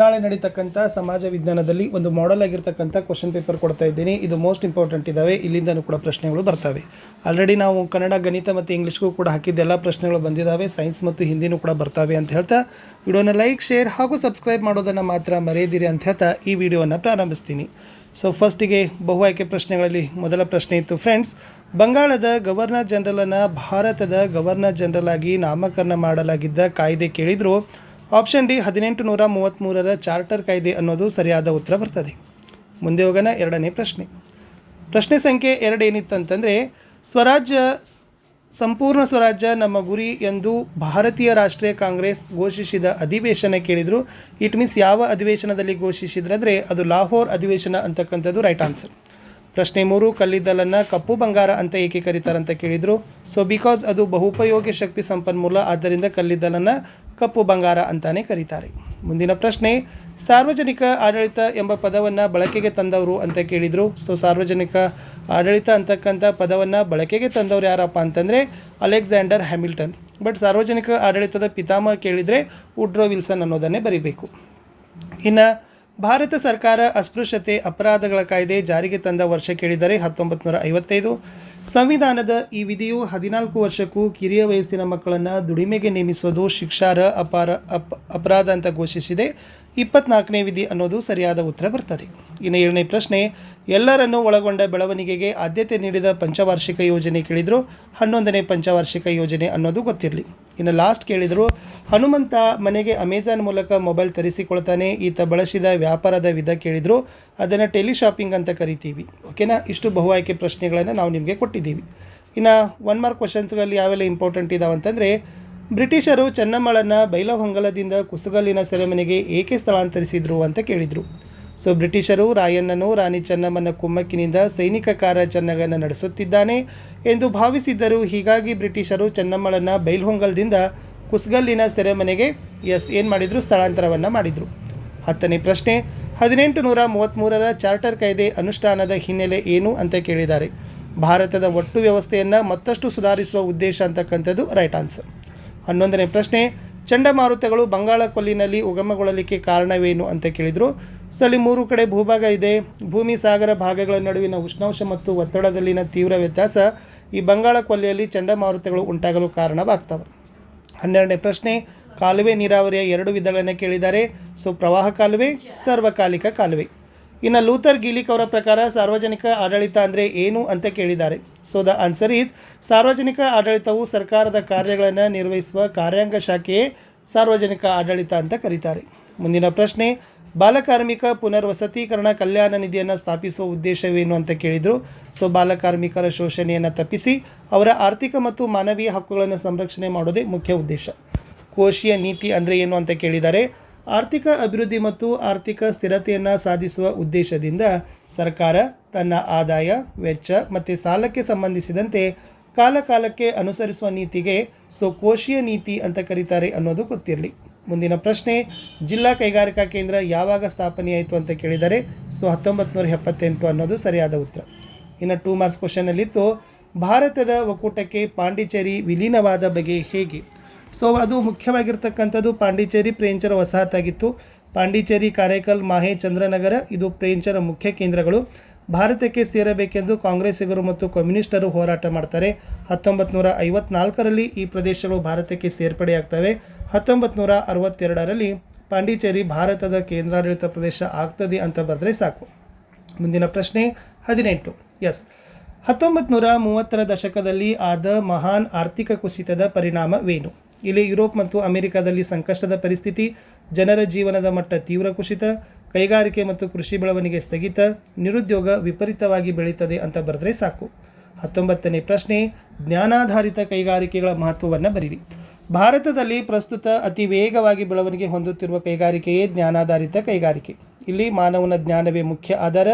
ನಾಳೆ ನಡೀತಕ್ಕಂಥ ಸಮಾಜ ವಿಜ್ಞಾನದಲ್ಲಿ ಒಂದು ಮಾಡೆಲ್ ಆಗಿರ್ತಕ್ಕಂಥ ಕ್ವಶನ್ ಪೇಪರ್ ಕೊಡ್ತಾ ಇದ್ದೀನಿ. ಇದು ಮೋಸ್ಟ್ ಇಂಪಾರ್ಟೆಂಟ್ ಇದ್ದಾವೆ ಇಲ್ಲಿಂದನೂ ಕೂಡ ಪ್ರಶ್ನೆಗಳು ಬರ್ತವೆ. ಆಲ್ರೆಡಿ ನಾವು ಕನ್ನಡ, ಗಣಿತ ಮತ್ತು ಇಂಗ್ಲೀಷ್ಗೂ ಕೂಡ ಹಾಕಿದ್ದ ಎಲ್ಲ ಪ್ರಶ್ನೆಗಳು ಬಂದಿದ್ದಾವೆ ಸೈನ್ಸ್ ಮತ್ತು ಹಿಂದಿನೂ ಕೂಡ ಬರ್ತವೆ ಅಂತ ಹೇಳ್ತಾ ವಿಡಿಯೋನ ಲೈಕ್ ಶೇರ್ ಹಾಗೂ ಸಬ್ಸ್ಕ್ರೈಬ್ ಮಾಡೋದನ್ನು ಮಾತ್ರ ಮರೆಯದಿರಿ ಅಂತ ಹೇಳ್ತಾ ಈ ವಿಡಿಯೋನ ಪ್ರಾರಂಭಿಸ್ತೀನಿ. ಸೊ ಫಸ್ಟಿಗೆ ಬಹು ಆಯ್ಕೆ ಪ್ರಶ್ನೆಗಳಲ್ಲಿ ಮೊದಲ ಪ್ರಶ್ನೆ ಇತ್ತು. ಫ್ರೆಂಡ್ಸ್ ಬಂಗಾಳದ ಗವರ್ನರ್ ಜನರಲನ್ನು ಭಾರತದ ಗವರ್ನರ್ ಜನರಲ್ ಆಗಿ ನಾಮಕರಣ ಮಾಡಲಾಗಿದ್ದ ಕಾಯ್ದೆ ಕೇಳಿದ್ರು. ಆಪ್ಷನ್ ಡಿ ಹದಿನೆಂಟು ನೂರ ಮೂವತ್ತ್ಮೂರರ ಚಾರ್ಟರ್ ಕಾಯ್ದೆ ಅನ್ನೋದು ಸರಿಯಾದ ಉತ್ತರ ಬರ್ತದೆ. ಮುಂದೆ ಹೋಗೋಣ ಎರಡನೇ ಪ್ರಶ್ನೆ. ಪ್ರಶ್ನೆ ಸಂಖ್ಯೆ ಎರಡು ಏನಿತ್ತಂತಂದರೆ, ಸ್ವರಾಜ್ಯ ಸಂಪೂರ್ಣ ಸ್ವರಾಜ್ಯ ನಮ್ಮ ಗುರಿ ಎಂದು ಭಾರತೀಯ ರಾಷ್ಟ್ರೀಯ ಕಾಂಗ್ರೆಸ್ ಘೋಷಿಸಿದ ಅಧಿವೇಶನ ಕೇಳಿದರು. ಇಟ್ ಮೀನ್ಸ್ ಯಾವ ಅಧಿವೇಶನದಲ್ಲಿ ಘೋಷಿಸಿದ್ರಂದರೆ, ಅದು ಲಾಹೋರ್ ಅಧಿವೇಶನ ಅಂತಕ್ಕಂಥದ್ದು ರೈಟ್ ಆನ್ಸರ್ ಪ್ರಶ್ನೆ ಮೂರು, ಕಲ್ಲಿದ್ದಲನ್ನು ಕಪ್ಪು ಬಂಗಾರ ಅಂತ ಏಕೆ ಕರೀತಾರಂತ ಕೇಳಿದರು. ಸೊ ಬಿಕಾಸ್ ಅದು ಬಹುಪಯೋಗಿ ಶಕ್ತಿ ಸಂಪನ್ಮೂಲ, ಆದ್ದರಿಂದ ಕಲ್ಲಿದ್ದಲನ್ನು ಕಪ್ಪು ಬಂಗಾರ ಅಂತಾನೆ ಕರೀತಾರೆ. ಮುಂದಿನ ಪ್ರಶ್ನೆ, ಸಾರ್ವಜನಿಕ ಆಡಳಿತ ಎಂಬ ಪದವನ್ನು ಬಳಕೆಗೆ ತಂದವರು ಅಂತ ಕೇಳಿದರು. ಸೊ ಸಾರ್ವಜನಿಕ ಆಡಳಿತ ಅಂತಕ್ಕಂಥ ಪದವನ್ನು ಬಳಕೆಗೆ ತಂದವರು ಯಾರಪ್ಪ ಅಂತಂದರೆ ಅಲೆಕ್ಸಾಂಡರ್ ಹ್ಯಾಮಿಲ್ಟನ್. ಬಟ್ ಸಾರ್ವಜನಿಕ ಆಡಳಿತದ ಪಿತಾಮಹ ಕೇಳಿದರೆ ಉಡ್ರೋ ವಿಲ್ಸನ್ ಅನ್ನೋದನ್ನೇ ಬರೀಬೇಕು. ಇನ್ನು, ಭಾರತ ಸರ್ಕಾರ ಅಸ್ಪೃಶ್ಯತೆ, ಅಪರಾಧಗಳ ಕಾಯ್ದೆ ಜಾರಿಗೆ ತಂದ ವರ್ಷ ಕೇಳಿದರೆ ಹತ್ತೊಂಬತ್ತು ನೂರ ಐವತ್ತೈದು. ಸಂವಿಧಾನದ ಈ ವಿಧಿಯು ಹದಿನಾಲ್ಕು ವರ್ಷಕ್ಕೂ ಕಿರಿಯ ವಯಸ್ಸಿನ ಮಕ್ಕಳನ್ನು ದುಡಿಮೆಗೆ ನೇಮಿಸುವುದು ಶಿಕ್ಷಾರ ಅಪಾರ ಅಪ್ ಅಪರಾಧ ಅಂತ ಘೋಷಿಸಿದೆ. ಇಪ್ಪತ್ನಾಲ್ಕನೇ ವಿಧಿ ಅನ್ನೋದು ಸರಿಯಾದ ಉತ್ತರ ಬರ್ತದೆ. ಇನ್ನು ಏಳನೇ ಪ್ರಶ್ನೆ, ಎಲ್ಲರನ್ನೂ ಒಳಗೊಂಡ ಬೆಳವಣಿಗೆಗೆ ಆದ್ಯತೆ ನೀಡಿದ ಪಂಚವಾರ್ಷಿಕ ಯೋಜನೆ ಕೇಳಿದರು. ಹನ್ನೊಂದನೇ ಪಂಚವಾರ್ಷಿಕ ಯೋಜನೆ ಅನ್ನೋದು ಗೊತ್ತಿರಲಿ. ಇನ್ನು ಲಾಸ್ಟ್ ಕೇಳಿದರು, ಹನುಮಂತ ಮನೆಗೆ ಅಮೆಜಾನ್ ಮೂಲಕ ಮೊಬೈಲ್ ತರಿಸಿಕೊಳ್ತಾನೆ, ಈತ ಬಳಸಿದ ವ್ಯಾಪಾರದ ವಿಧ ಕೇಳಿದರು, ಅದನ್ನು ಟೆಲಿಶಾಪಿಂಗ್ ಅಂತ ಕರಿತೀವಿ. ಓಕೆನಾ ಇಷ್ಟು ಬಹು ಆಯ್ಕೆ ಪ್ರಶ್ನೆಗಳನ್ನು ನಾವು ನಿಮಗೆ ಕೊಟ್ಟಿದ್ದೀವಿ. ಇನ್ನು ಒನ್ ಮಾರ್ಕ್ ಕ್ವಶನ್ಸ್ಗಳಲ್ಲಿ ಯಾವೆಲ್ಲ ಇಂಪಾರ್ಟೆಂಟ್ ಇದಾವೆ ಅಂತಂದರೆ, ಬ್ರಿಟಿಷರು ಚೆನ್ನಮ್ಮಳನ್ನು ಬೈಲಹೊಂಗಲದಿಂದ ಕುಸುಗಲ್ಲಿನ ಸೆರೆಮನೆಗೆ ಏಕೆ ಸ್ಥಳಾಂತರಿಸಿದ್ರು ಅಂತ ಕೇಳಿದರು. ಸೊ ಬ್ರಿಟಿಷರು ರಾಯಣ್ಣನು ರಾಣಿ ಚೆನ್ನಮ್ಮನ ಕುಮ್ಮಕ್ಕಿನಿಂದ ಸೈನಿಕ ಕಾರ್ಯಾಚರಣೆಗಳನ್ನು ನಡೆಸುತ್ತಿದ್ದಾನೆ ಎಂದು ಭಾವಿಸಿದ್ದರು ಹೀಗಾಗಿ ಬ್ರಿಟಿಷರು ಚೆನ್ನಮ್ಮಳನ್ನು ಬೈಲ್ಹೊಂಗಲ್ದಿಂದ ಕುಸ್ಗಲ್ಲಿನ ಸೆರೆಮನೆಗೆ ಎಸ್, ಏನು ಮಾಡಿದರು? ಸ್ಥಳಾಂತರವನ್ನು ಮಾಡಿದರು. ಹತ್ತನೇ ಪ್ರಶ್ನೆ ಹದಿನೆಂಟು ನೂರ ಮೂವತ್ತ್ಮೂರರ ಚಾರ್ಟರ್ ಕಾಯ್ದೆ ಅನುಷ್ಠಾನದ ಹಿನ್ನೆಲೆ ಏನು ಅಂತ ಕೇಳಿದ್ದಾರೆ. ಭಾರತದ ಒಟ್ಟು ವ್ಯವಸ್ಥೆಯನ್ನು ಮತ್ತಷ್ಟು ಸುಧಾರಿಸುವ ಉದ್ದೇಶ ಅಂತಕ್ಕಂಥದ್ದು ರೈಟ್ ಆನ್ಸರ್. ಹನ್ನೊಂದನೇ ಪ್ರಶ್ನೆ, ಚಂಡಮಾರುತಗಳು ಬಂಗಾಳ ಕೊಲ್ಲಿನಲ್ಲಿ ಉಗಮಗೊಳ್ಳಲಿಕ್ಕೆ ಕಾರಣವೇನು ಅಂತ ಕೇಳಿದರು? ಸೊ ಅಲ್ಲಿ ಮೂರು ಕಡೆ ಭೂಭಾಗ ಇದೆ. ಭೂಮಿ, ಸಾಗರ ಭಾಗಗಳ ನಡುವಿನ ಉಷ್ಣಾಂಶ ಮತ್ತು ಒತ್ತಡದಲ್ಲಿನ ತೀವ್ರ ವ್ಯತ್ಯಾಸ ಈ ಬಂಗಾಳ ಕೊಲ್ಲಿಯಲ್ಲಿ ಚಂಡಮಾರುತಗಳು ಉಂಟಾಗಲು ಕಾರಣವಾಗ್ತವೆ. ಹನ್ನೆರಡನೇ ಪ್ರಶ್ನೆ, ಕಾಲುವೆ ನೀರಾವರಿಯ ಎರಡು ವಿಧಗಳನ್ನು ಕೇಳಿದ್ದಾರೆ. ಸೊ, ಪ್ರವಾಹ ಕಾಲುವೆ, ಸಾರ್ವಕಾಲಿಕ ಕಾಲುವೆ. ಇನ್ನು ಲೂಥರ್ ಗೀಲಿಕ್ ಅವರ ಪ್ರಕಾರ ಸಾರ್ವಜನಿಕ ಆಡಳಿತ ಅಂದರೆ ಏನು ಅಂತ ಕೇಳಿದ್ದಾರೆ. ಸೊ, ದ ಆನ್ಸರ್ ಈಸ್ ಸಾರ್ವಜನಿಕ ಆಡಳಿತವು ಸರ್ಕಾರದ ಕಾರ್ಯಗಳನ್ನು ನಿರ್ವಹಿಸುವ ಕಾರ್ಯಾಂಗ ಶಾಖೆಯೇ ಸಾರ್ವಜನಿಕ ಆಡಳಿತ ಅಂತ ಕರೀತಾರೆ. ಮುಂದಿನ ಪ್ರಶ್ನೆ ಬಾಲಕಾರ್ಮಿಕ ಪುನರ್ವಸತೀಕರಣ ಕಲ್ಯಾಣ ನಿಧಿಯನ್ನು ಸ್ಥಾಪಿಸುವ ಉದ್ದೇಶವೇನು ಅಂತ ಕೇಳಿದರು. ಸೊ ಬಾಲಕಾರ್ಮಿಕರ ಶೋಷಣೆಯನ್ನು ತಪ್ಪಿಸಿ ಅವರ ಆರ್ಥಿಕ ಮತ್ತು ಮಾನವೀಯ ಹಕ್ಕುಗಳನ್ನು ಸಂರಕ್ಷಣೆ ಮಾಡೋದೇ ಮುಖ್ಯ ಉದ್ದೇಶ. ಕೋಶೀಯ ನೀತಿ ಅಂದರೆ ಏನು ಅಂತ ಕೇಳಿದ್ದಾರೆ ಆರ್ಥಿಕ ಅಭಿವೃದ್ಧಿ ಮತ್ತು ಆರ್ಥಿಕ ಸ್ಥಿರತೆಯನ್ನು ಸಾಧಿಸುವ ಉದ್ದೇಶದಿಂದ ಸರ್ಕಾರ ತನ್ನ ಆದಾಯ, ವೆಚ್ಚ ಮತ್ತು ಸಾಲಕ್ಕೆ ಸಂಬಂಧಿಸಿದಂತೆ ಕಾಲಕಾಲಕ್ಕೆ ಅನುಸರಿಸುವ ನೀತಿಗೆ ಸೊ, ಕೋಶೀಯ ನೀತಿ ಅಂತ ಕರೀತಾರೆ ಅನ್ನೋದು ಗೊತ್ತಿರಲಿ. ಮುಂದಿನ ಪ್ರಶ್ನೆ, ಜಿಲ್ಲಾ ಕೈಗಾರಿಕಾ ಕೇಂದ್ರ ಯಾವಾಗ ಸ್ಥಾಪನೆಯಾಯಿತು ಅಂತ ಕೇಳಿದರೆ ಸೊ ಹತ್ತೊಂಬತ್ತು ನೂರ ಎಪ್ಪತ್ತೆಂಟು ಅನ್ನೋದು ಸರಿಯಾದ ಉತ್ತರ. ಇನ್ನು ಟೂ ಮಾರ್ಕ್ಸ್ ಕ್ವಶನಲ್ಲಿತ್ತು ಭಾರತದ ಒಕ್ಕೂಟಕ್ಕೆ ಪಾಂಡಿಚೇರಿ ವಿಲೀನವಾದ ಬಗೆ ಹೇಗೆ? ಸೊ ಅದು ಮುಖ್ಯವಾಗಿರ್ತಕ್ಕಂಥದ್ದು ಪಾಂಡಿಚೇರಿ ಪ್ರೇಂಚರ ವಸಾಹತಾಗಿತ್ತು. ಪಾಂಡಿಚೇರಿ ಕಾರೈಕಲ್ ಮಾಹೆ ಚಂದ್ರನಗರ, ಇದು ಪ್ರೇಂಚರ ಮುಖ್ಯ ಕೇಂದ್ರಗಳು. ಭಾರತಕ್ಕೆ ಸೇರಬೇಕೆಂದು ಕಾಂಗ್ರೆಸ್ಸಿಗರು ಮತ್ತು ಕಮ್ಯುನಿಸ್ಟರು ಹೋರಾಟ ಮಾಡ್ತಾರೆ. ಹತ್ತೊಂಬತ್ತು ನೂರ ಐವತ್ನಾಲ್ಕರಲ್ಲಿ ಈ ಪ್ರದೇಶಗಳು ಭಾರತಕ್ಕೆ ಸೇರ್ಪಡೆಯಾಗ್ತವೆ. ಹತ್ತೊಂಬತ್ತು ನೂರ ಅರವತ್ತೆರಡರಲ್ಲಿ ಪಾಂಡಿಚೇರಿ ಭಾರತದ ಕೇಂದ್ರಾಡಳಿತ ಪ್ರದೇಶ ಆಗ್ತದೆ ಅಂತ ಬರೆದ್ರೆ ಸಾಕು. ಮುಂದಿನ ಪ್ರಶ್ನೆ ಹದಿನೆಂಟು. ಎಸ್. ಹತ್ತೊಂಬತ್ತು ನೂರ ಮೂವತ್ತರ ದಶಕದಲ್ಲಿ ಆದ ಮಹಾನ್ ಆರ್ಥಿಕ ಕುಸಿತದ ಪರಿಣಾಮವೇನು? ಇಲ್ಲಿ ಯುರೋಪ್ ಮತ್ತು ಅಮೆರಿಕದಲ್ಲಿ ಸಂಕಷ್ಟದ ಪರಿಸ್ಥಿತಿ, ಜನರ ಜೀವನದ ಮಟ್ಟ ತೀವ್ರ ಕುಸಿತ, ಕೈಗಾರಿಕೆ ಮತ್ತು ಕೃಷಿ ಬೆಳವಣಿಗೆ ಸ್ಥಗಿತ, ನಿರುದ್ಯೋಗ ವಿಪರೀತವಾಗಿ ಬೆಳೀತದೆ ಅಂತ ಬರೆದ್ರೆ ಸಾಕು. ಹತ್ತೊಂಬತ್ತನೇ ಪ್ರಶ್ನೆ, ಜ್ಞಾನಾಧಾರಿತ ಕೈಗಾರಿಕೆಗಳ ಮಹತ್ವವನ್ನು ಬರೀರಿ. ಭಾರತದಲ್ಲಿ ಪ್ರಸ್ತುತ ಅತಿ ವೇಗವಾಗಿ ಬೆಳವಣಿಗೆ ಹೊಂದುತ್ತಿರುವ ಕೈಗಾರಿಕೆಯೇ ಜ್ಞಾನಾಧಾರಿತ ಕೈಗಾರಿಕೆ. ಇಲ್ಲಿ ಮಾನವನ ಜ್ಞಾನವೇ ಮುಖ್ಯ. ಆಧಾರ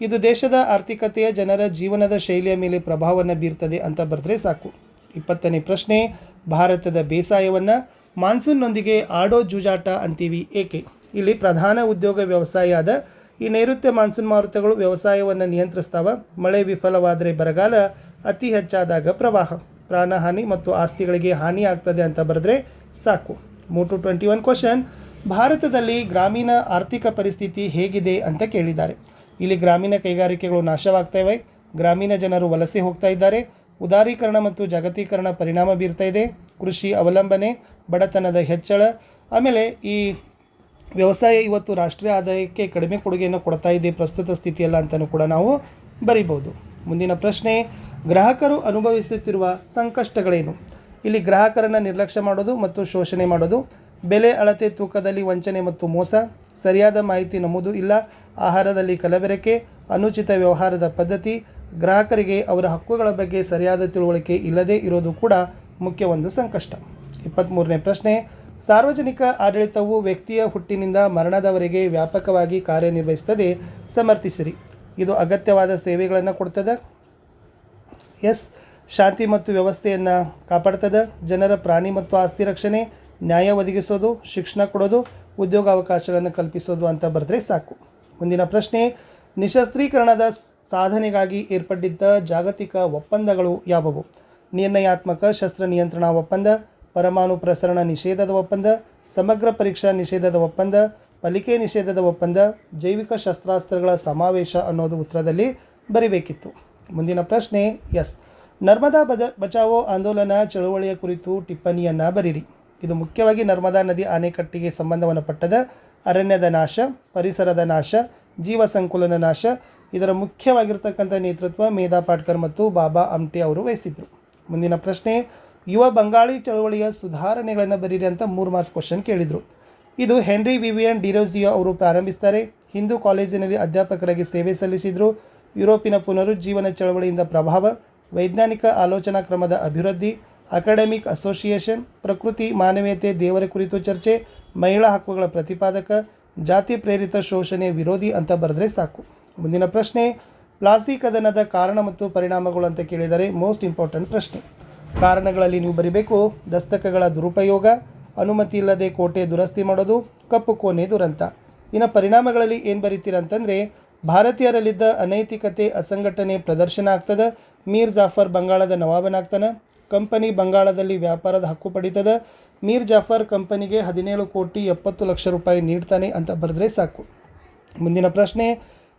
ಇದು ದೇಶದ ಆರ್ಥಿಕತೆಯ ಜನರ ಜೀವನದ ಶೈಲಿಯ ಮೇಲೆ ಪ್ರಭಾವವನ್ನು ಬೀರ್ತದೆ ಅಂತ ಬರೆದ್ರೆ ಸಾಕು. ಇಪ್ಪತ್ತನೇ ಪ್ರಶ್ನೆ, ಭಾರತದ ಬೇಸಾಯವನ್ನು ಮಾನ್ಸೂನ್ನೊಂದಿಗೆ ಆಡೋ ಜೂಜಾಟ ಅಂತೀವಿ ಏಕೆ? ಇಲ್ಲಿ ಪ್ರಧಾನ ಉದ್ಯೋಗ ವ್ಯವಸಾಯ ಆದ ಈ ನೈಋತ್ಯ ಮಾನ್ಸೂನ್ ಮಾರುತಗಳು ವ್ಯವಸಾಯವನ್ನು ನಿಯಂತ್ರಿಸ್ತಾವ. ಮಳೆ ವಿಫಲವಾದರೆ ಬರಗಾಲ ಅತಿ ಹೆಚ್ಚಾದಾಗ ಪ್ರವಾಹ. ಪ್ರಾಣಹಾನಿ ಮತ್ತು ಆಸ್ತಿಗಳಿಗೆ ಹಾನಿ ಆಗ್ತದೆ ಅಂತ ಬರೆದ್ರೆ ಸಾಕು. ಮೂಟು ಟ್ವೆಂಟಿ ಒನ್ ಕ್ವಶನ್ ಭಾರತದಲ್ಲಿ ಗ್ರಾಮೀಣ ಆರ್ಥಿಕ ಪರಿಸ್ಥಿತಿ ಹೇಗಿದೆ ಅಂತ ಕೇಳಿದ್ದಾರೆ. ಇಲ್ಲಿ ಗ್ರಾಮೀಣ ಕೈಗಾರಿಕೆಗಳು ನಾಶವಾಗ್ತಾ ಇವೆ ಗ್ರಾಮೀಣ ಜನರು ವಲಸೆ ಹೋಗ್ತಾ ಇದ್ದಾರೆ. ಉದಾರೀಕರಣ ಮತ್ತು ಜಾಗತೀಕರಣ ಪರಿಣಾಮ ಬೀರ್ತಾ ಇದೆ. ಕೃಷಿ ಅವಲಂಬನೆ, ಬಡತನದ ಹೆಚ್ಚಳ. ಆಮೇಲೆ ಈ ವ್ಯವಸಾಯ ಇವತ್ತು ರಾಷ್ಟ್ರೀಯ ಆದಾಯಕ್ಕೆ ಕಡಿಮೆ ಕೊಡುಗೆಯನ್ನು ಕೊಡ್ತಾ ಇದೆ. ಪ್ರಸ್ತುತ ಸ್ಥಿತಿಯಲ್ಲ ಅಂತಲೂ ಕೂಡ ನಾವು ಬರೀಬೋದು ಮುಂದಿನ ಪ್ರಶ್ನೆ ಗ್ರಾಹಕರು ಅನುಭವಿಸುತ್ತಿರುವ ಸಂಕಷ್ಟಗಳೇನು? ಇಲ್ಲಿ ಗ್ರಾಹಕರನ್ನು ನಿರ್ಲಕ್ಷ್ಯ ಮಾಡೋದು ಮತ್ತು ಶೋಷಣೆ ಮಾಡೋದು, ಬೆಲೆ ಅಳತೆ ತೂಕದಲ್ಲಿ ವಂಚನೆ ಮತ್ತು ಮೋಸ, ಸರಿಯಾದ ಮಾಹಿತಿ ನಮೂದು ಇಲ್ಲ, ಆಹಾರದಲ್ಲಿ ಕಲಬೆರಕೆ, ಅನುಚಿತ ವ್ಯವಹಾರದ ಪದ್ಧತಿ, ಗ್ರಾಹಕರಿಗೆ ಅವರ ಹಕ್ಕುಗಳ ಬಗ್ಗೆ ಸರಿಯಾದ ತಿಳುವಳಿಕೆ ಇಲ್ಲದೇ ಇರೋದು ಕೂಡ ಮುಖ್ಯ ಒಂದು ಸಂಕಷ್ಟ. ಇಪ್ಪತ್ತ್ಮೂರನೇ ಪ್ರಶ್ನೆ, ಸಾರ್ವಜನಿಕ ಆಡಳಿತವು ವ್ಯಕ್ತಿಯ ಹುಟ್ಟಿನಿಂದ ಮರಣದವರೆಗೆ ವ್ಯಾಪಕವಾಗಿ ಕಾರ್ಯನಿರ್ವಹಿಸುತ್ತದೆ ಸಮರ್ಥಿಸಿರಿ. ಇದು ಅಗತ್ಯವಾದ ಸೇವೆಗಳನ್ನು ಕೊಡ್ತದೆ? ಎಸ್, ಶಾಂತಿ ಮತ್ತು ವ್ಯವಸ್ಥೆಯನ್ನು ಕಾಪಾಡ್ತದೆ, ಜನರ ಪ್ರಾಣಿ ಮತ್ತು ಆಸ್ತಿ ರಕ್ಷಣೆ, ನ್ಯಾಯ ಒದಗಿಸೋದು, ಶಿಕ್ಷಣ ಕೊಡೋದು, ಉದ್ಯೋಗಾವಕಾಶಗಳನ್ನು ಕಲ್ಪಿಸೋದು ಅಂತ ಬರೆದ್ರೆ ಸಾಕು. ಮುಂದಿನ ಪ್ರಶ್ನೆ, ನಿಶಸ್ತ್ರೀಕರಣದ ಸಾಧನೆಗಾಗಿ ಏರ್ಪಟ್ಟಿದ್ದ ಜಾಗತಿಕ ಒಪ್ಪಂದಗಳು ಯಾವುವು? ನಿರ್ಣಯಾತ್ಮಕ ಶಸ್ತ್ರ ನಿಯಂತ್ರಣ ಒಪ್ಪಂದ, ಪರಮಾಣು ಪ್ರಸರಣ ನಿಷೇಧದ ಒಪ್ಪಂದ, ಸಮಗ್ರ ಪರೀಕ್ಷಾ ನಿಷೇಧದ ಒಪ್ಪಂದ, ಪಲಿಕೆ ನಿಷೇಧದ ಒಪ್ಪಂದ, ಜೈವಿಕ ಶಸ್ತ್ರಾಸ್ತ್ರಗಳ ಸಮಾವೇಶ ಅನ್ನೋದು ಉತ್ತರದಲ್ಲಿ ಬರಿಬೇಕಿತ್ತು. ಮುಂದಿನ ಪ್ರಶ್ನೆ, ಎಸ್. ನರ್ಮದಾ ಬಜ, ಬಚಾವೋ ಆಂದೋಲನ ಚಳುವಳಿಯ ಕುರಿತು ಟಿಪ್ಪಣಿಯನ್ನು ಬರೀರಿ. ಇದು ಮುಖ್ಯವಾಗಿ ನರ್ಮದಾ ನದಿ ಆಣೆಕಟ್ಟಿಗೆ ಸಂಬಂಧವನ್ನು ಪಟ್ಟದ ಅರಣ್ಯದ ನಾಶ, ಪರಿಸರದ ನಾಶ ಜೀವ ಸಂಕುಲನ ನಾಶ, ಇದರ ಮುಖ್ಯವಾಗಿರ್ತಕ್ಕಂಥ ನೇತೃತ್ವ ಮೇಧಾ ಪಾಟ್ಕರ್ ಮತ್ತು ಬಾಬಾ ಅಮ್ಟಿ ಅವರು ವಹಿಸಿದ್ರು. ಮುಂದಿನ ಪ್ರಶ್ನೆ, ಯುವ ಬಂಗಾಳಿ ಚಳುವಳಿಯ ಸುಧಾರಣೆಗಳನ್ನು ಬರೀರಿ ಅಂತ ಮೂರು ಮಾರ್ಕ್ಸ್ ಕ್ವಶನ್ ಕೇಳಿದರು. ಇದು ಹೆನ್ರಿ ವಿವಿಯನ್ ಡಿರೋಜಿಯೋ ಅವರು ಪ್ರಾರಂಭಿಸ್ತಾರೆ. ಹಿಂದೂ ಕಾಲೇಜಿನಲ್ಲಿ ಅಧ್ಯಾಪಕರಾಗಿ ಸೇವೆ ಸಲ್ಲಿಸಿದರು. ಯುರೋಪಿನ ಪುನರುಜ್ಜೀವನ ಚಳವಳಿಯಿಂದ ಪ್ರಭಾವ, ವೈಜ್ಞಾನಿಕ ಆಲೋಚನಾ ಕ್ರಮದ ಅಭಿವೃದ್ಧಿ, ಅಕಾಡೆಮಿಕ್ ಅಸೋಸಿಯೇಷನ್, ಪ್ರಕೃತಿ ಮಾನವೀಯತೆ ದೇವರ ಕುರಿತು ಚರ್ಚೆ, ಮಹಿಳಾ ಹಕ್ಕುಗಳ ಪ್ರತಿಪಾದಕ, ಜಾತಿ ಪ್ರೇರಿತ ಶೋಷಣೆ ವಿರೋಧಿ ಅಂತ ಬರೆದ್ರೆ ಸಾಕು. ಮುಂದಿನ ಪ್ರಶ್ನೆ, ಪ್ಲಾಸಿ ಕದನದ ಕಾರಣ ಮತ್ತು ಪರಿಣಾಮಗಳು ಅಂತ ಕೇಳಿದರೆ ಮೋಸ್ಟ್ ಇಂಪಾರ್ಟೆಂಟ್ ಪ್ರಶ್ನೆ. ಕಾರಣಗಳಲ್ಲಿ ನೀವು ಬರಿಬೇಕು, ದಸ್ತಕಗಳ ದುರುಪಯೋಗ, ಅನುಮತಿ ಇಲ್ಲದೆ ಕೋಟೆ ದುರಸ್ತಿ ಮಾಡೋದು, ಕಪ್ಪು ಕೋಣೆ ದುರಂತ. ಇನ್ನು ಪರಿಣಾಮಗಳಲ್ಲಿ ಏನು ಬರೀತೀರ ಅಂತಂದರೆ ಭಾರತೀಯರಲ್ಲಿದ್ದ ಅನೈತಿಕತೆ, ಅಸಂಘಟನೆ ಪ್ರದರ್ಶನ ಆಗ್ತದೆ. ಮೀರ್ ಜಾಫರ್ ಬಂಗಾಳದ ನವಾಬನಾಗ್ತಾನೆ. ಕಂಪನಿ ಬಂಗಾಳದಲ್ಲಿ ವ್ಯಾಪಾರದ ಹಕ್ಕು ಪಡಿತದ. ಮೀರ್ ಜಾಫರ್ ಕಂಪನಿಗೆ ಹದಿನೇಳು ಕೋಟಿ ಎಪ್ಪತ್ತು ಲಕ್ಷ ರೂಪಾಯಿ ನೀಡ್ತಾನೆ ಅಂತ ಬರೆದ್ರೆ ಸಾಕು. ಮುಂದಿನ ಪ್ರಶ್ನೆ,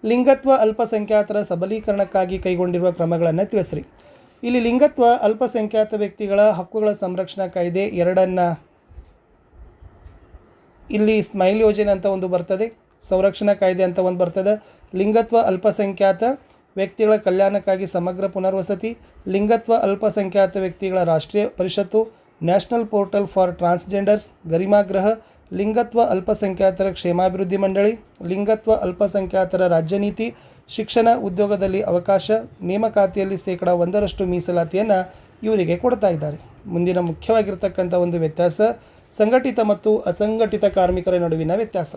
ಲಿಂಗತ್ವ ಅಲ್ಪಸಂಖ್ಯಾತರ ಸಬಲೀಕರಣಕ್ಕಾಗಿ ಕೈಗೊಂಡಿರುವ ಕ್ರಮಗಳನ್ನು ತಿಳಿಸ್ರಿ. ಇಲ್ಲಿ ಲಿಂಗತ್ವ ಅಲ್ಪಸಂಖ್ಯಾತ ವ್ಯಕ್ತಿಗಳ ಹಕ್ಕುಗಳ ಸಂರಕ್ಷಣಾ ಕಾಯ್ದೆ ಎರಡನ್ನು ಇಲ್ಲಿ ಸ್ಮೈಲ್ ಯೋಜನೆ ಅಂತ ಒಂದು ಬರ್ತದೆ, ಸಂರಕ್ಷಣಾ ಕಾಯ್ದೆ ಅಂತ ಒಂದು ಬರ್ತದೆ. ಲಿಂಗತ್ವ ಅಲ್ಪಸಂಖ್ಯಾತ ವ್ಯಕ್ತಿಗಳ ಕಲ್ಯಾಣಕ್ಕಾಗಿ ಸಮಗ್ರ ಪುನರ್ವಸತಿ, ಲಿಂಗತ್ವ ಅಲ್ಪಸಂಖ್ಯಾತ ವ್ಯಕ್ತಿಗಳ ರಾಷ್ಟ್ರೀಯ ಪರಿಷತ್ತು, national portal for transgenders Garimagreh ಲಿಂಗತ್ವ ಅಲ್ಪಸಂಖ್ಯಾತರ ಕ್ಷೇಮಾಭಿವೃದ್ಧಿ ಮಂಡಳಿ, ಲಿಂಗತ್ವ ಅಲ್ಪಸಂಖ್ಯಾತರ ರಾಜ್ಯ ನೀತಿ, ಶಿಕ್ಷಣ ಉದ್ಯೋಗದಲ್ಲಿ ಅವಕಾಶ, ನೇಮಕಾತಿಯಲ್ಲಿ ಶೇಕಡ ಒಂದರಷ್ಟು ಮೀಸಲಾತಿಯನ್ನು ಇವರಿಗೆ ಕೊಡ್ತಾ ಇದ್ದಾರೆ. ಮುಂದಿನ ಮುಖ್ಯವಾಗಿರ್ತಕ್ಕಂಥ ಒಂದು ವ್ಯತ್ಯಾಸ, ಸಂಘಟಿತ ಮತ್ತು ಅಸಂಘಟಿತ ಕಾರ್ಮಿಕರ ನಡುವಿನ ವ್ಯತ್ಯಾಸ.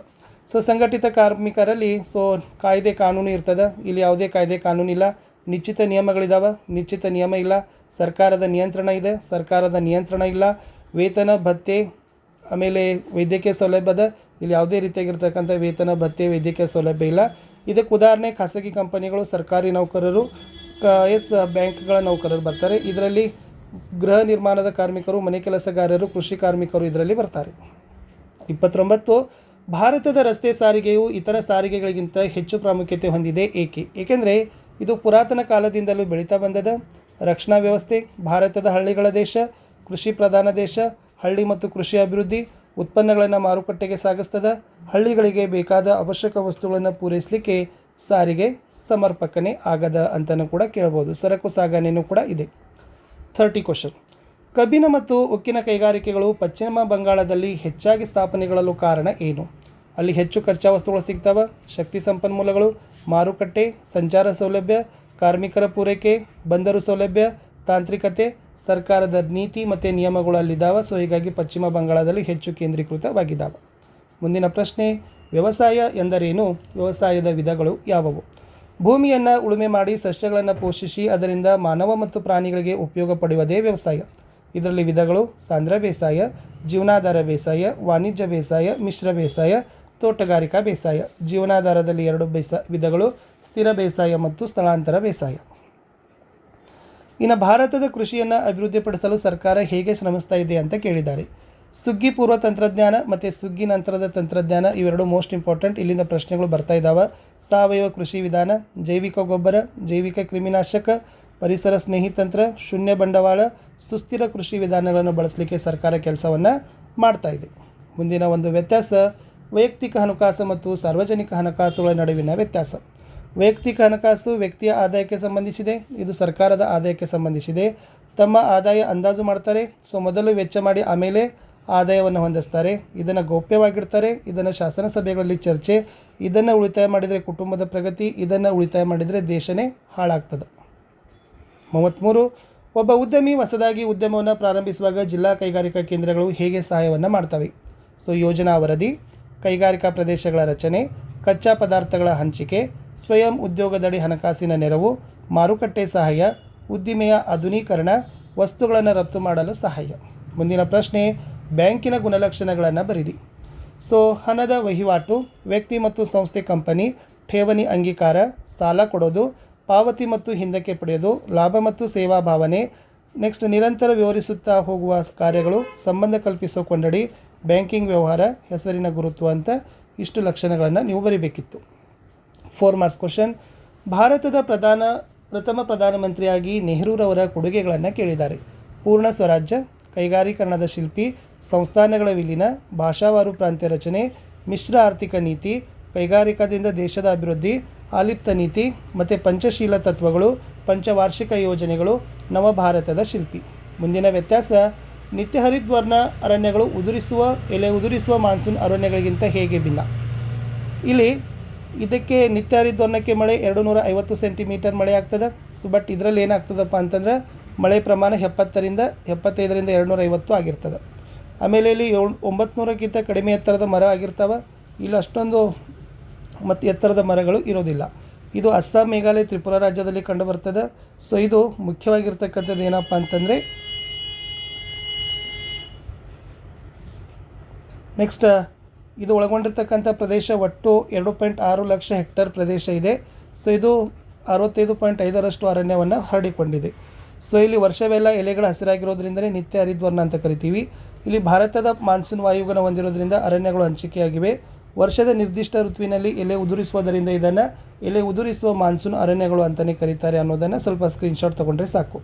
ಸೊ ಸಂಘಟಿತ ಕಾರ್ಮಿಕರಲ್ಲಿ ಸೊ ಕಾಯ್ದೆ ಕಾನೂನು ಇರ್ತದೆ ಇಲ್ಲಿ ಯಾವುದೇ ಕಾಯ್ದೆ ಕಾನೂನಿಲ್ಲ ನಿಶ್ಚಿತ ನಿಯಮಗಳಿದಾವೆ ನಿಶ್ಚಿತ ನಿಯಮ ಇಲ್ಲ ಸರ್ಕಾರದ ನಿಯಂತ್ರಣ ಇದೆ ಸರ್ಕಾರದ ನಿಯಂತ್ರಣ ಇಲ್ಲ ವೇತನ ಭತ್ಯೆ ಆಮೇಲೆ ವೈದ್ಯಕೀಯ ಸೌಲಭ್ಯದ ಇಲ್ಲಿ ಯಾವುದೇ ರೀತಿಯಾಗಿರ್ತಕ್ಕಂಥ ವೇತನ ಭತ್ಯೆ ವೈದ್ಯಕೀಯ ಸೌಲಭ್ಯ ಇಲ್ಲ ಇದಕ್ಕೆ ಉದಾಹರಣೆ ಖಾಸಗಿ ಕಂಪನಿಗಳು, ಸರ್ಕಾರಿ ನೌಕರರು, ಕ, ಎಸ್, ಬ್ಯಾಂಕ್ಗಳ ನೌಕರರು ಬರ್ತಾರೆ. ಇದರಲ್ಲಿ ಗೃಹ ನಿರ್ಮಾಣದ ಕಾರ್ಮಿಕರು, ಮನೆ ಕೆಲಸಗಾರರು, ಕೃಷಿ ಕಾರ್ಮಿಕರು ಇದರಲ್ಲಿ ಬರ್ತಾರೆ. ಇಪ್ಪತ್ತೊಂಬತ್ತು ಭಾರತದ ರಸ್ತೆ ಸಾರಿಗೆಯು ಇತರ ಸಾರಿಗೆಗಳಿಗಿಂತ ಹೆಚ್ಚು ಪ್ರಾಮುಖ್ಯತೆ ಹೊಂದಿದೆ ಏಕೆ? ಏಕೆಂದರೆ ಇದು ಪುರಾತನ ಕಾಲದಿಂದಲೂ ಬೆಳೀತಾ ಬಂದದ ರಕ್ಷಣಾ ವ್ಯವಸ್ಥೆ, ಭಾರತದ ಹಳ್ಳಿಗಳ ದೇಶ, ಕೃಷಿ ಪ್ರಧಾನ ದೇಶ, ಹಳ್ಳಿ ಮತ್ತು ಕೃಷಿ ಅಭಿವೃದ್ಧಿ, ಉತ್ಪನ್ನಗಳನ್ನು ಮಾರುಕಟ್ಟೆಗೆ ಸಾಗಿಸ್ತದ, ಹಳ್ಳಿಗಳಿಗೆ ಬೇಕಾದ ಅವಶ್ಯಕ ವಸ್ತುಗಳನ್ನು ಪೂರೈಸಲಿಕ್ಕೆ ಸಾರಿಗೆ ಸಮರ್ಪಕನೆ ಆಗದ ಅಂತಲೂ ಕೂಡ ಕೇಳ್ಬೋದು. ಸರಕು ಸಾಗಣೆಯೂ ಕೂಡ ಇದೆ. Thirty question. ಕಬ್ಬಿನ ಮತ್ತು ಉಕ್ಕಿನ ಕೈಗಾರಿಕೆಗಳು ಪಶ್ಚಿಮ ಬಂಗಾಳದಲ್ಲಿ ಹೆಚ್ಚಾಗಿ ಸ್ಥಾಪನೆಗಳಲ್ಲೂ ಕಾರಣ ಏನು? ಅಲ್ಲಿ ಹೆಚ್ಚು ಕಚ್ಚಾ ವಸ್ತುಗಳು ಸಿಗ್ತಾವ, ಶಕ್ತಿ ಸಂಪನ್ಮೂಲಗಳು, ಮಾರುಕಟ್ಟೆ, ಸಂಚಾರ ಸೌಲಭ್ಯ, ಕಾರ್ಮಿಕರ ಪೂರೈಕೆ, ಬಂದರು ಸೌಲಭ್ಯ, ತಾಂತ್ರಿಕತೆ, ಸರ್ಕಾರದ ನೀತಿ ಮತ್ತು ನಿಯಮಗಳು ಅಲ್ಲಿದ್ದಾವೆ, ಸೊ ಹೀಗಾಗಿ ಪಶ್ಚಿಮ ಬಂಗಾಳದಲ್ಲಿ ಹೆಚ್ಚು ಕೇಂದ್ರೀಕೃತವಾಗಿದ್ದಾವೆ. ಮುಂದಿನ ಪ್ರಶ್ನೆ, ವ್ಯವಸಾಯ ಎಂದರೇನು? ವ್ಯವಸಾಯದ ವಿಧಗಳು ಯಾವುವು? ಭೂಮಿಯನ್ನು ಉಳುಮೆ ಮಾಡಿ ಸಸ್ಯಗಳನ್ನು ಪೋಷಿಸಿ ಅದರಿಂದ ಮಾನವ ಮತ್ತು ಪ್ರಾಣಿಗಳಿಗೆ ಉಪಯೋಗ ಪಡೆಯುವುದೇ ವ್ಯವಸಾಯ. ಇದರಲ್ಲಿ ವಿಧಗಳು ಸಾಂದ್ರ ಬೇಸಾಯ, ಜೀವನಾಧಾರ ಬೇಸಾಯ, ವಾಣಿಜ್ಯ ಬೇಸಾಯ, ಮಿಶ್ರ ಬೇಸಾಯ, ತೋಟಗಾರಿಕಾ ಬೇಸಾಯ. ಜೀವನಾಧಾರದಲ್ಲಿ ಎರಡು ಬೇಸ, ವಿಧಗಳು ಸ್ಥಿರ ಬೇಸಾಯ ಮತ್ತು ಸ್ಥಳಾಂತರ ಬೇಸಾಯ. ಇನ್ನು ಭಾರತದ ಕೃಷಿಯನ್ನು ಅಭಿವೃದ್ಧಿಪಡಿಸಲು ಸರ್ಕಾರ ಹೇಗೆ ಶ್ರಮಿಸ್ತಾ ಇದೆ ಅಂತ ಕೇಳಿದ್ದಾರೆ. ಸುಗ್ಗಿ ಪೂರ್ವ ತಂತ್ರಜ್ಞಾನ ಮತ್ತು ಸುಗ್ಗಿ ನಂತರದ ತಂತ್ರಜ್ಞಾನ ಇವೆರಡು ಮೋಸ್ಟ್ ಇಂಪಾರ್ಟೆಂಟ್. ಇಲ್ಲಿಂದ ಪ್ರಶ್ನೆಗಳು ಬರ್ತಾ ಇದ್ದಾವೆ ಸಾವಯವ ಕೃಷಿ ವಿಧಾನ, ಜೈವಿಕ ಗೊಬ್ಬರ, ಜೈವಿಕ ಕ್ರಿಮಿನಾಶಕ, ಪರಿಸರ ಸ್ನೇಹಿ ತಂತ್ರ, ಶೂನ್ಯ ಬಂಡವಾಳ ಸುಸ್ಥಿರ ಕೃಷಿ ವಿಧಾನಗಳನ್ನು ಬಳಸಲಿಕ್ಕೆ ಸರ್ಕಾರ ಕೆಲಸವನ್ನು ಮಾಡ್ತಾ ಇದೆ. ಮುಂದಿನ ಒಂದು ವ್ಯತ್ಯಾಸ, ವೈಯಕ್ತಿಕ ಹಣಕಾಸು ಮತ್ತು ಸಾರ್ವಜನಿಕ ಹಣಕಾಸುಗಳ ನಡುವಿನ ವ್ಯತ್ಯಾಸ. ವೈಯಕ್ತಿಕ ಹಣಕಾಸು ವ್ಯಕ್ತಿಯ ಆದಾಯಕ್ಕೆ ಸಂಬಂಧಿಸಿದೆ, ಇದು ಸರ್ಕಾರದ ಆದಾಯಕ್ಕೆ ಸಂಬಂಧಿಸಿದೆ. ತಮ್ಮ ಆದಾಯ ಅಂದಾಜು ಮಾಡ್ತಾರೆ, ಸೊ ಮೊದಲು ವೆಚ್ಚ ಮಾಡಿ ಆಮೇಲೆ ಆದಾಯವನ್ನು ಹೊಂದಿಸ್ತಾರೆ. ಇದನ್ನು ಗೌಪ್ಯವಾಗಿಡ್ತಾರೆ, ಇದನ್ನು ಶಾಸನ ಸಭೆಗಳಲ್ಲಿ ಚರ್ಚೆ, ಇದನ್ನು ಉಳಿತಾಯ ಮಾಡಿದರೆ ಕುಟುಂಬದ ಪ್ರಗತಿ, ಇದನ್ನು ಉಳಿತಾಯ ಮಾಡಿದರೆ ದೇಶನೇ ಹಾಳಾಗ್ತದೆ. ಮೂವತ್ತ್ಮೂರು ಒಬ್ಬ ಉದ್ಯಮಿ ಹೊಸದಾಗಿ ಉದ್ಯಮವನ್ನು ಪ್ರಾರಂಭಿಸುವಾಗ ಜಿಲ್ಲಾ ಕೈಗಾರಿಕಾ ಕೇಂದ್ರಗಳು ಹೇಗೆ ಸಹಾಯವನ್ನು ಮಾಡ್ತವೆ? ಸೊ, ಯೋಜನಾ ವರದಿ, ಕೈಗಾರಿಕಾ ಪ್ರದೇಶಗಳ ರಚನೆ, ಕಚ್ಚಾ ಪದಾರ್ಥಗಳ ಹಂಚಿಕೆ, ಸ್ವಯಂ ಉದ್ಯೋಗದಡಿ ಹಣಕಾಸಿನ ನೆರವು, ಮಾರುಕಟ್ಟೆ ಸಹಾಯ, ಉದ್ದಿಮೆಯ ಆಧುನೀಕರಣ, ವಸ್ತುಗಳನ್ನು ರಫ್ತು ಮಾಡಲು ಸಹಾಯ. ಮುಂದಿನ ಪ್ರಶ್ನೆ, ಬ್ಯಾಂಕಿನ ಗುಣಲಕ್ಷಣಗಳನ್ನು ಬರೀರಿ. ಸೊ, ಹಣದ ವಹಿವಾಟು, ವ್ಯಕ್ತಿ ಮತ್ತು ಸಂಸ್ಥೆ ಕಂಪನಿ, ಠೇವಣಿ ಅಂಗೀಕಾರ, ಸಾಲ ಕೊಡೋದು ಪಾವತಿ ಮತ್ತು ಹಿಂದಕ್ಕೆ ಪಡೆಯೋದು ಲಾಭ ಮತ್ತು ಸೇವಾ ಭಾವನೆ. ನೆಕ್ಸ್ಟ್ ನಿರಂತರ ವಿವರಿಸುತ್ತಾ ಹೋಗುವ ಕಾರ್ಯಗಳು, ಸಂಬಂಧ ಕಲ್ಪಿಸೋ ಕೊಂಡಡಿ, ಬ್ಯಾಂಕಿಂಗ್ ವ್ಯವಹಾರ, ಹೆಸರಿನ ಗುರುತ್ವ ಅಂತ ಇಷ್ಟು ಲಕ್ಷಣಗಳನ್ನು ನೀವು ಬರೀಬೇಕಿತ್ತು. ಫೋರ್ ಮಾರ್ಕ್ಸ್ ಕ್ವಶನ್ ಭಾರತದ ಪ್ರಧಾನ, ಪ್ರಥಮ ಪ್ರಧಾನಮಂತ್ರಿಯಾಗಿ ನೆಹರೂರವರ ಕೊಡುಗೆಗಳನ್ನು ಕೇಳಿದ್ದಾರೆ. ಪೂರ್ಣ ಸ್ವರಾಜ್ಯ, ಕೈಗಾರೀಕರಣದ ಶಿಲ್ಪಿ, ಸಂಸ್ಥಾನಗಳ ವಿಲೀನ, ಭಾಷಾವಾರು ಪ್ರಾಂತ್ಯ ರಚನೆ, ಮಿಶ್ರ ಆರ್ಥಿಕ ನೀತಿ, ಕೈಗಾರಿಕಾದಿಂದ ದೇಶದ ಅಭಿವೃದ್ಧಿ ಆಲಿಪ್ತ ನೀತಿ ಮತ್ತು ಪಂಚಶೀಲ ತತ್ವಗಳು, ಪಂಚವಾರ್ಷಿಕ ಯೋಜನೆಗಳು, ನವಭಾರತದ ಶಿಲ್ಪಿ. ಮುಂದಿನ ವ್ಯತ್ಯಾಸ, ನಿತ್ಯ ಹರಿದ್ವರ್ಣ ಅರಣ್ಯಗಳು ಉದುರಿಸುವ, ಎಲೆ ಉದುರಿಸುವ ಮಾನ್ಸೂನ್ ಅರಣ್ಯಗಳಿಗಿಂತ ಹೇಗೆ ಭಿನ್ನ? ಇಲ್ಲಿ ಇದಕ್ಕೆ ನಿತ್ಯ ಹರಿದ್ವರ್ಣಕ್ಕೆ ಮಳೆ ಎರಡು ನೂರ ಐವತ್ತು ಸೆಂಟಿಮೀಟರ್ ಮಳೆ ಆಗ್ತದೆ. ಸೊ ಬಟ್ ಇದರಲ್ಲಿ ಏನಾಗ್ತದಪ್ಪ ಅಂತಂದ್ರೆ ಮಳೆ ಪ್ರಮಾಣ ಎಪ್ಪತ್ತರಿಂದ ಎಪ್ಪತ್ತೈದರಿಂದ ಎರಡು ನೂರ ಐವತ್ತು ಆಗಿರ್ತದೆ. ಆಮೇಲೆ ಇಲ್ಲಿ ಏಳು ಒಂಬತ್ತು ನೂರಕ್ಕಿಂತ ಕಡಿಮೆ ಎತ್ತರದ ಮರ ಆಗಿರ್ತಾವೆ. ಇಲ್ಲಿ ಅಷ್ಟೊಂದು ಮತ್ತು ಎತ್ತರದ ಮರಗಳು ಇರೋದಿಲ್ಲ. ಇದು ಅಸ್ಸಾಂ, ಮೇಘಾಲಯ, ತ್ರಿಪುರ ರಾಜ್ಯದಲ್ಲಿ ಕಂಡುಬರ್ತದೆ. ಸೊ ಇದು ಮುಖ್ಯವಾಗಿರ್ತಕ್ಕಂಥದ್ದು ಏನಪ್ಪ ಅಂತಂದರೆ ನೆಕ್ಸ್ಟ್ ಇದು ಒಳಗೊಂಡಿರ್ತಕ್ಕಂಥ ಪ್ರದೇಶ ಒಟ್ಟು ಎರಡು ಪಾಯಿಂಟ್ ಆರು ಲಕ್ಷ ಹೆಕ್ಟರ್ ಪ್ರದೇಶ ಇದೆ. ಸೊ ಇದು ಅರವತ್ತೈದು ಪಾಯಿಂಟ್ ಐದರಷ್ಟು ಅರಣ್ಯವನ್ನು ಹರಡಿಕೊಂಡಿದೆ. ಸೊ ಇಲ್ಲಿ ವರ್ಷವೆಲ್ಲ ಎಲೆಗಳು ಹಸಿರಾಗಿರೋದ್ರಿಂದಲೇ ನಿತ್ಯ ಹರಿದ್ವರ್ಣ ಅಂತ ಕರಿತೀವಿ. ಇಲ್ಲಿ ಭಾರತದ ಮಾನ್ಸೂನ್ ವಾಯುಗುಣ ಹೊಂದಿರೋದ್ರಿಂದ ಅರಣ್ಯಗಳು ಹಂಚಿಕೆಯಾಗಿವೆ. ವರ್ಷದ ನಿರ್ದಿಷ್ಟ ಋತುವಿನಲ್ಲಿ ಎಲೆ ಉದುರಿಸುವುದರಿಂದ ಇದನ್ನು ಎಲೆ ಉದುರಿಸುವ ಮಾನ್ಸೂನ್ ಅರಣ್ಯಗಳು ಅಂತಲೇ ಕರೀತಾರೆ ಅನ್ನೋದನ್ನು ಸ್ವಲ್ಪ ಸ್ಕ್ರೀನ್ಶಾಟ್ ತೊಗೊಂಡ್ರೆ ಸಾಕು.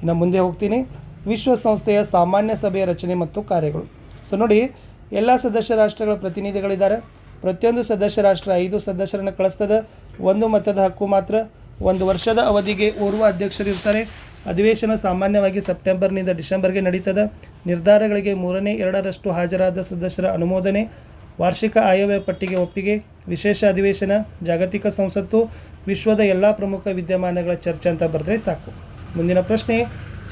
ಇನ್ನು ಮುಂದೆ ಹೋಗ್ತೀನಿ. ವಿಶ್ವಸಂಸ್ಥೆಯ ಸಾಮಾನ್ಯ ಸಭೆಯ ರಚನೆ ಮತ್ತು ಕಾರ್ಯಗಳು. ಸೊ ನೋಡಿ, ಎಲ್ಲ ಸದಸ್ಯ ರಾಷ್ಟ್ರಗಳ ಪ್ರತಿನಿಧಿಗಳಿದ್ದಾರೆ. ಪ್ರತಿಯೊಂದು ಸದಸ್ಯ ರಾಷ್ಟ್ರ ಐದು ಸದಸ್ಯರನ್ನು ಕಳಿಸ್ತದ. ಒಂದು ಮತದ ಹಕ್ಕು ಮಾತ್ರ. ಒಂದು ವರ್ಷದ ಅವಧಿಗೆ ಓರ್ವ ಅಧ್ಯಕ್ಷರಿರ್ತಾರೆ ಅಧಿವೇಶನ ಸಾಮಾನ್ಯವಾಗಿ ಸೆಪ್ಟೆಂಬರ್ನಿಂದ ಡಿಸೆಂಬರ್ಗೆ ನಡೀತದೆ. ನಿರ್ಧಾರಗಳಿಗೆ ಮೂರನೇ, ಎರಡರಷ್ಟು ಹಾಜರಾದ ಸದಸ್ಯರ ಅನುಮೋದನೆ. ವಾರ್ಷಿಕ ಆಯವ್ಯಯ ಪಟ್ಟಿಗೆ ಒಪ್ಪಿಗೆ, ವಿಶೇಷ ಅಧಿವೇಶನ, ಜಾಗತಿಕ ಸಂಸತ್ತು, ವಿಶ್ವದ ಎಲ್ಲ ಪ್ರಮುಖ ವಿದ್ಯಮಾನಗಳ ಚರ್ಚೆ ಅಂತ ಬರೆದ್ರೆ ಸಾಕು. ಮುಂದಿನ ಪ್ರಶ್ನೆ,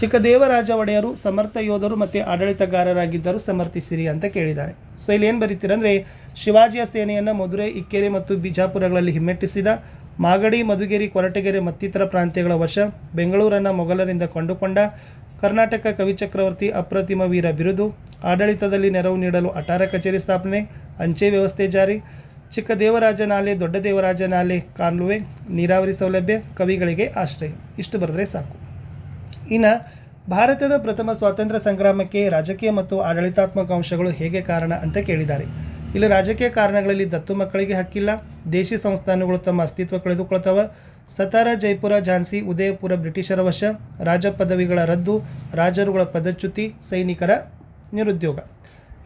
ಚಿಕ್ಕದೇವರಾಜ ಒಡೆಯರು ಸಮರ್ಥ ಯೋಧರು ಮತ್ತು ಆಡಳಿತಗಾರರಾಗಿದ್ದರು ಸಮರ್ಥಿಸಿರಿ ಅಂತ ಕೇಳಿದ್ದಾರೆ. ಸೊ, ಇಲ್ಲಿ ಏನು ಬರೀತೀರಂದರೆ ಶಿವಾಜಿಯ ಸೇನೆಯನ್ನು ಮಧುರೆ, ಇಕ್ಕೇರಿ ಮತ್ತು ಬಿಜಾಪುರಗಳಲ್ಲಿ ಹಿಮ್ಮೆಟ್ಟಿಸಿದ ಮಾಗಡಿ, ಮಧುಗಿರಿ, ಕೊರಟಗೆರೆ ಮತ್ತಿತರ ಪ್ರಾಂತ್ಯಗಳ ವಶ, ಬೆಂಗಳೂರನ್ನು ಮೊಘಲರಿಂದ ಕೊಂಡುಕೊಂಡ ಕರ್ನಾಟಕ ಕವಿಚಕ್ರವರ್ತಿ ಅಪ್ರತಿಮ ವೀರ ಬಿರುದು, ಆಡಳಿತದಲ್ಲಿ ನೆರವು ನೀಡಲು ಅಟಾರ ಕಚೇರಿ ಸ್ಥಾಪನೆ ಅಂಚೆ ವ್ಯವಸ್ಥೆ ಜಾರಿ. ಚಿಕ್ಕ ದೇವರಾಜ ನಾಲೆ ದೊಡ್ಡ ದೇವರಾಜ ನಾಲೆ ಕಾಲುವೆ, ನೀರಾವರಿ ಸೌಲಭ್ಯ, ಕವಿಗಳಿಗೆ ಆಶ್ರಯ. ಇಷ್ಟು ಬರೆದ್ರೆ ಸಾಕು. ಇನ್ನು ಭಾರತದ ಪ್ರಥಮ ಸ್ವಾತಂತ್ರ್ಯ ಸಂಗ್ರಾಮಕ್ಕೆ ರಾಜಕೀಯ ಮತ್ತು ಆಡಳಿತಾತ್ಮಕ ಅಂಶಗಳು ಹೇಗೆ ಕಾರಣ ಅಂತ ಕೇಳಿದ್ದಾರೆ. ಇಲ್ಲಿ ರಾಜಕೀಯ ಕಾರಣಗಳಲ್ಲಿ ದತ್ತು ಮಕ್ಕಳಿಗೆ ಹಕ್ಕಿಲ್ಲ ದೇಶಿ ಸಂಸ್ಥಾನಗಳು ತಮ್ಮ ಅಸ್ತಿತ್ವ ಕಳೆದುಕೊಳ್ತವೆ. ಸತಾರ, ಜೈಪುರ, ಝಾನ್ಸಿ, ಉದಯಪುರ, ಬ್ರಿಟಿಷರ ವಶ, ರಾಜ ಪದವಿಗಳ ರದ್ದು, ರಾಜರುಗಳ ಪದಚ್ಯುತಿ, ಸೈನಿಕರ ನಿರುದ್ಯೋಗ.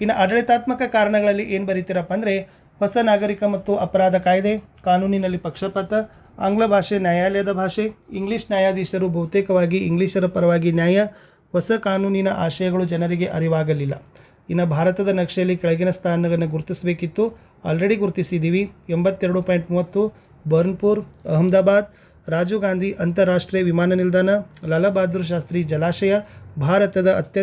ಇನ್ನು ಆಡಳಿತಾತ್ಮಕ ಕಾರಣಗಳಲ್ಲಿ ಏನು ಬರೀತೀರಪ್ಪ ಅಂದರೆ ಹೊಸ ನಾಗರಿಕ ಮತ್ತು ಅಪರಾಧ ಕಾಯ್ದೆ, ಕಾನೂನಿನಲ್ಲಿ ಪಕ್ಷಪಾತ, ಆಂಗ್ಲ ಭಾಷೆ ನ್ಯಾಯಾಲಯದ ಭಾಷೆ, ಇಂಗ್ಲಿಷ್ ನ್ಯಾಯಾಧೀಶರು ಬಹುತೇಕವಾಗಿ ಇಂಗ್ಲಿಷರ ಪರವಾಗಿ ನ್ಯಾಯ, ಹೊಸ ಕಾನೂನಿನ ಆಶಯಗಳು ಜನರಿಗೆ ಅರಿವಾಗಲಿಲ್ಲ. ಇನ್ನು ಭಾರತದ ನಕ್ಷೆಯಲ್ಲಿ ಕೆಳಗಿನ ಸ್ಥಾನಗಳನ್ನು ಗುರುತಿಸಬೇಕಿತ್ತು. ಆಲ್ರೆಡಿ ಗುರುತಿಸಿದ್ದೀವಿ ಎಂಬತ್ತೆರಡು ಪಾಯಿಂಟ್ ಮೂವತ್ತು, ಬರ್ನ್ಪುರ್, ಅಹಮದಾಬಾದ್, ರಾಜೀವ್ ಗಾಂಧಿ ಅಂತಾರಾಷ್ಟ್ರೀಯ ವಿಮಾನ ನಿಲ್ದಾಣ ಲಾಲಾ ಬಹದ್ದೂರ್ ಶಾಸ್ತ್ರಿ ಜಲಾಶಯ, ಭಾರತದ ಅತ್ಯಂತ